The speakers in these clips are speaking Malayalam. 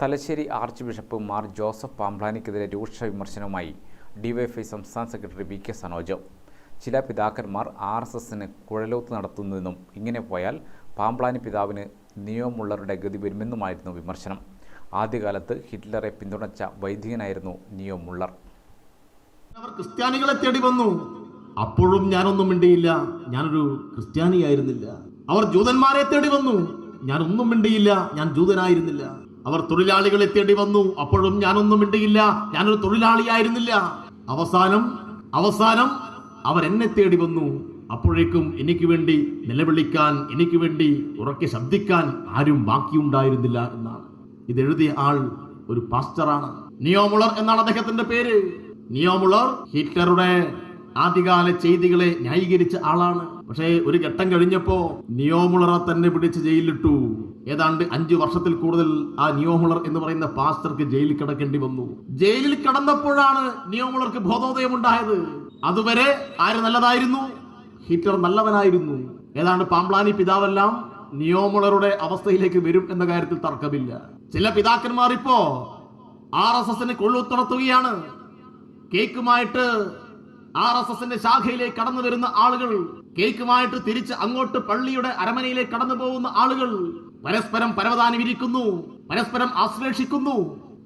Thalassery archbishop Mar Joseph പാംപ്ലാനിക്കെതിരെ രൂക്ഷ വിമർശനവുമായി ഡിവൈഎഫ്ഐ സംസ്ഥാന സെക്രട്ടറി വി കെ സനോജ്. ചില പിതാക്കന്മാർ ആർ എസ് എസിന് കുഴലൂത്ത് നടത്തുന്നതെന്നും ഇങ്ങനെ പോയാൽ പാംപ്ലാനി പിതാവിന് നിയോമുള്ളറുടെ ഗതി വരുമെന്നുമായിരുന്നു വിമർശനം. ആദ്യകാലത്ത് ഹിറ്റ്ലറെ പിന്തുണച്ച വൈദികനായിരുന്നു നിയോ മുള്ളർ. അവർ ക്രിസ്ത്യാനികളെ തേടി വന്നു. അപ്പോഴും ഞാനൊന്നും മിണ്ടിയില്ല. ഞാനൊരു ക്രിസ്ത്യാനിയായിരുന്നില്ല. അവർ ജൂതന്മാരെ തേടി വന്നു. ഞാനൊന്നും മിണ്ടിയില്ല. ഞാൻ ജൂതനായിരുന്നില്ല. അവർ തൊഴിലാളികളെ തേടി വന്നു. അപ്പോഴും ഞാനൊന്നും മിണ്ടിയില്ല. ഞാനൊരു തൊഴിലാളിയായിരുന്നില്ല. അവസാനം അവസാനം അവർ എന്നെ തേടി വന്നു. അപ്പോഴേക്കും എനിക്ക് വേണ്ടി നിലവിളിക്കാൻ എനിക്ക് വേണ്ടി ഉറക്കെ ശബ്ദിക്കാൻ ആരും ബാക്കിയുണ്ടായിരുന്നില്ല എന്നാണ്. ഇത് എഴുതിയ ആൾ ഒരു പാസ്റ്ററാണ്. നിയോമുളർ എന്നാണ് അദ്ദേഹത്തിന്റെ പേര്. നിയോമുളർ ഹിറ്റ്ലറുടെ ആദ്യകാല ചെയ്തികളെ ന്യായീകരിച്ച ആളാണ്. പക്ഷേ ഒരു ഘട്ടം കഴിഞ്ഞപ്പോ നിയോമുളറ തന്നെ പിടിച്ച് ജയിലിലിട്ടു. ഏതാണ്ട് അഞ്ചു വർഷത്തിൽ കൂടുതൽ ആ നിയോമുളർ എന്ന് പറയുന്ന പാസ്റ്റർക്ക് ജയിലിൽ കിടക്കേണ്ടി വന്നു. ജയിലിൽ കിടന്നപ്പോഴാണ് നിയോമുളർക്ക് ബോധോദയം ഉണ്ടായത് അതുവരെ ആര് നല്ലതായിരുന്നു? ഹിറ്റ്ലർ നല്ലവനായിരുന്നു. ഏതാണ്ട് പാമ്പ്ലാനി പിതാവെല്ലാം നിയോമുളറുടെ അവസ്ഥയിലേക്ക് വരും എന്ന കാര്യത്തിൽ തർക്കമില്ല. ചില പിതാക്കന്മാർ ഇപ്പോ ആർ എസ് എസിന് കൊള്ളുത്തുണർത്തുകയാണ് കേക്കുമായിട്ട് ആർ എസ് എസിന്റെ ശാഖയിലേക്ക് കടന്നു വരുന്ന ആളുകൾ കേക്കുമായിട്ട് തിരിച്ച് അങ്ങോട്ട് പള്ളിയുടെ അരമനയിലേക്ക് കടന്നു പോകുന്ന ആളുകൾ പരസ്പരം പരവതാനി വിരിക്കുന്നു പരസ്പരം ആശ്ലേഷിക്കുന്നു.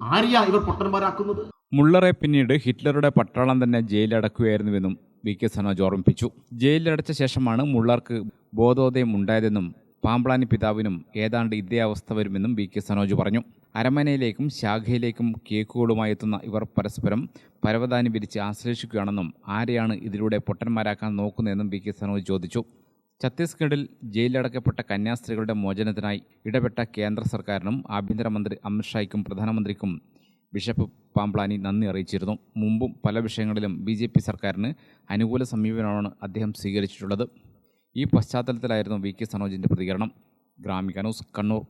ആര്യ ഇവർ പൊട്ടന്മാരാക്കുന്നത്? മുള്ളറെ പിന്നീട് ഹിറ്റ്ലറുടെ പട്ടാളം തന്നെ ജയിലടക്കുകയായിരുന്നുവെന്നും വി കെ സനോജ് ഓർമ്മിപ്പിച്ചു. ജയിലിലടച്ച ശേഷമാണ് മുള്ളർക്ക് ബോധോദയം ഉണ്ടായതെന്നും പാമ്പ്ലാനി പിതാവിനും ഏതാണ്ട് ഇതേ അവസ്ഥ വരുമെന്നും വി കെ സനോജ് പറഞ്ഞു. അരമനയിലേക്കും ശാഖയിലേക്കും കേക്കുകളുമായി എത്തുന്ന ഇവർ പരസ്പരം പരവതാനി വിരിച്ച് ആശ്ലേഷിക്കുകയാണെന്നും ആരെയാണ് ഇതിലൂടെ പൊട്ടന്മാരാക്കാൻ നോക്കുന്നതെന്നും വി കെ സനോജ് ചോദിച്ചു. ഛത്തീസ്ഗഡിൽ ജയിലിലടക്കപ്പെട്ട കന്യാസ്ത്രീകളുടെ മോചനത്തിനായി ഇടപെട്ട കേന്ദ്ര സർക്കാരിനും ആഭ്യന്തരമന്ത്രി അമിത്ഷായ്ക്കും പ്രധാനമന്ത്രിക്കും ബിഷപ്പ് പാംപ്ലാനി നന്ദി അറിയിച്ചിരുന്നു. മുമ്പും പല വിഷയങ്ങളിലും ബി ജെ പി സർക്കാരിന് അനുകൂല സമീപനമാണ് അദ്ദേഹം സ്വീകരിച്ചിട്ടുള്ളത്. ഈ പശ്ചാത്തലത്തിലായിരുന്നു വി കെ സനോജിന്റെ പ്രതികരണം. ഗ്രാമിക ന്യൂസ് കണ്ണൂർ.